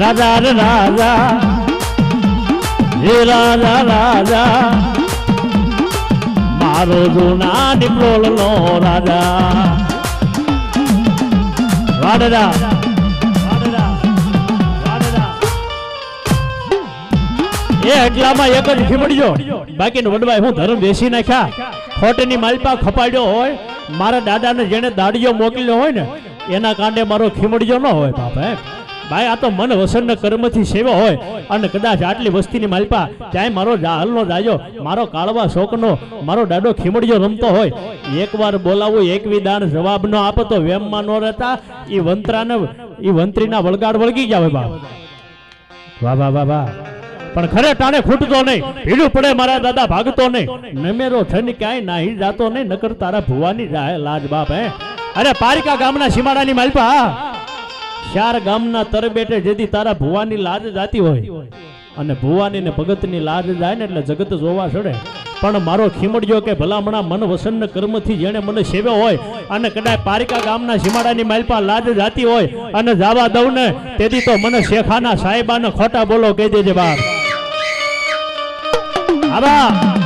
રાજા રે રાજા હે રાજા રાજા મારો જૂના ડિપ્લોલ નો રાજા વાડરા એ એટલામાં એક જ ખીમડ્યો બાકી વડવાય હું ધર્મ બેસી નાખ્યા. ખોટની માલપા ખપાડ્યો હોય, મારા દાદાને જેને દાડીઓ મોકલ્યો હોય ને, એના કાંડે મારો ખીમડ્યો ન હોય બાપા. ભાઈ, આ તો મન વસન કર્મથી સેવા હોય. અને કદાચ આટલી વસ્તીની માલપા ક્યાંય મારો જાહલનો રાજો, મારો કાળવા શોકનો મારો દાડો ખીમડ્યો રમતો હોય. એકવાર બોલાવું એક વિદાન જવાબ ન આપો તો વેમમાં ન રહેતા. એ વંત્રાને એ વંત્રીના વળગાડ વળગી ગયા હોય બાપ વાહ વાહ વાહ વાહ. પણ ખરે ટાણે ખૂટતો નહીં. ભીડું પડે મારા દાદા ભાગતો નહીં. નમેરો થઈને ક્યાંય નાહી જાતો નહીં, નકર તારા ભુવાની લાજ બાપ, હે. અરે પારિકા ગામના સીમાડાની માલપા ચાર ગામના તરબેટે જેથી તારા ભુવાની લાજ જાતી હોય. અને ભુવાની ને ભગતની લાજ જાય ને એટલે જગત જોવા ચડે. પણ મારો ખીમડ્યો કે ભલામણા મન વસન કર્મથી જેણે મને સેવ્યો હોય અને કદાચ પારિકા ગામના સીમાડાની માલપા લાજ જાતી હોય અને જાવા દઉં ને, તેથી તો મને શેખાના સાહેબાને ખોટા બોલો કહી દેજે બાપ. આબા!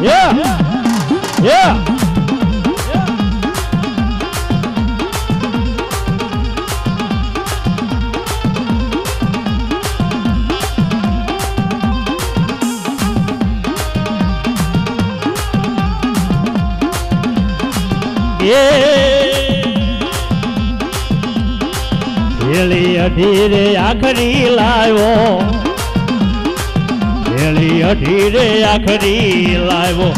Yeah! Yeah! હેળી અઢીરે આખરી લાવ્યો હેળી અઢીરે આખરી લાવ્યો.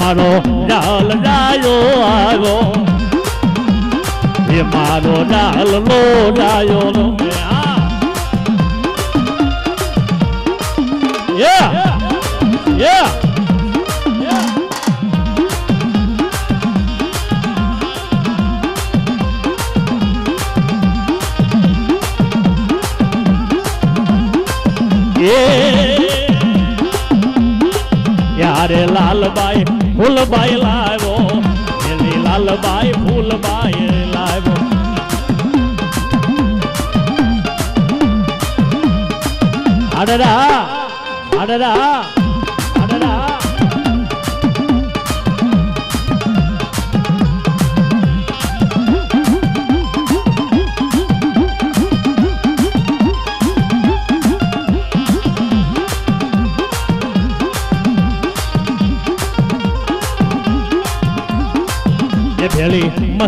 મારો ડાલ ડાયો આવ્યો. એ મારો ડાલ લો ડાયો યારે લાલબાઈ ફૂલબાઈ લાવ્યો એની લાલબાઈ ફૂલબાઈ લાવ્યો અડરા અડરા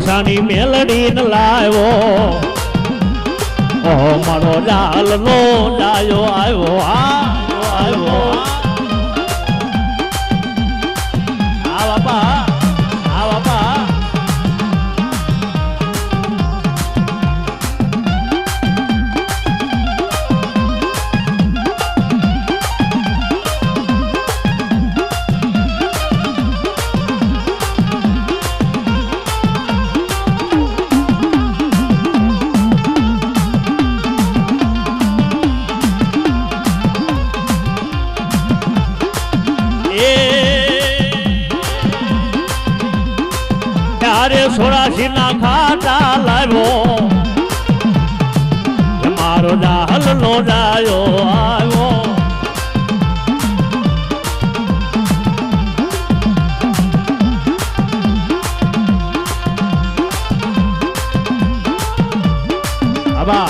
ભેળી મસાણી મેલડી ન લાવ્યો. ઓહો મારો લાલ નો ડાયો આવ્યો આવ્યો આવ્યો. સોળાસી ના ખાટા લાવ્યો. મારો દાહલ નો જાયો આવ્યો. આબા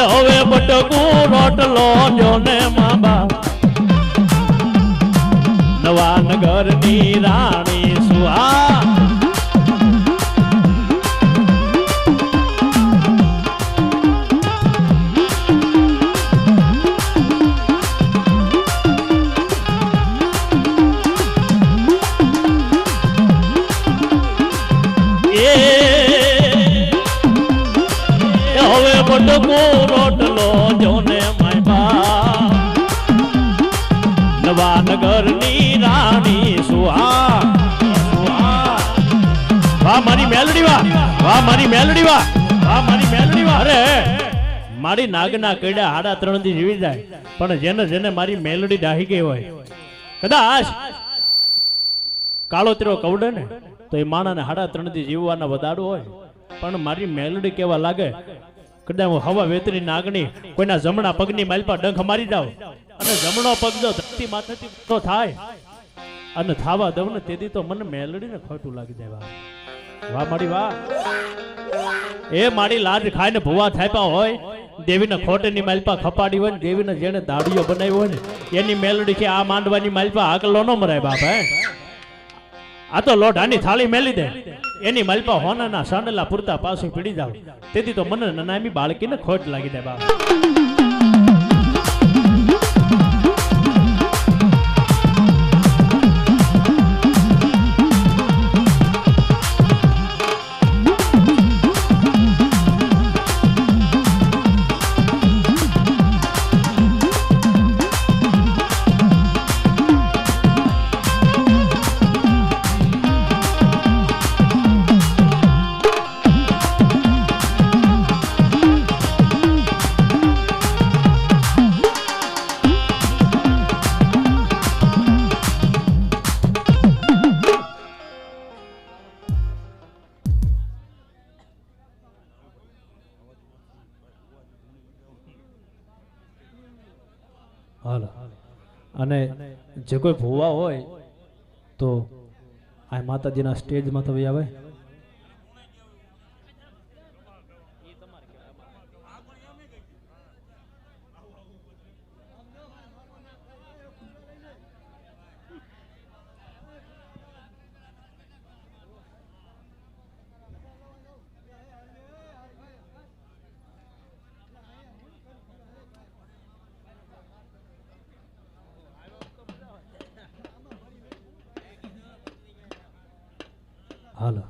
હવે બટકું રોટલો જોને ને માબા. નવા નગરની રાણી સુહા રોટકો રોટલો જોને નવાનગરની રાણી સુહા વાહ, મારી મેલડી વાહ. વાહ, મારી મેલડી વાહ. વાહ, મારી મેલડી વાહ. અરે, મારી નાગના કડ્યા હાડા ત્રણથી જીવી જાય. પણ જેને જેને મારી મેલડી ડાહી ગઈ હોય. કદાચ કાળોતરો કવડે ને, તો એ માણસ હાડા ત્રણથી જીવવાના વધારો હોય. પણ મારી મેલડી કેવા લાગે? કદાચ હું હવા વેતરી નાગણી, કોઈના જમણા પગની માલપા ડંખ મારી દઉં અને જમણો પગ જો ધરતી માથેથી તો થાય, અને થાવા દઉં ને તેથી તો મને મેલડીને ખોટું લાગી જાય, વાહ. વાહ, મારી વાહ. એ મારી લાજ ખાઈને ભૂવા થાપ્યા હોય, દેવીને ખોટેની માલપા ખપાડી હોય ને દેવીને જેને દાડીઓ બનાવી હોય ને, એની મેલડી છે આ માંડવાની માલપા આગલો ન મરાય બાપ, હે? આ તો લોઢાની થાળી મેલી દે. એની માલપા હોનાના સાંડલા પૂરતા પાસે પીડી જાવ તેથી તો મને નનામી બાળકીને ખોટ લાગી દે બાપ હાલો. અને જે કોઈ ભૂવા હોય તો આ માતાજીના સ્ટેજમાં તો આવે. હાલો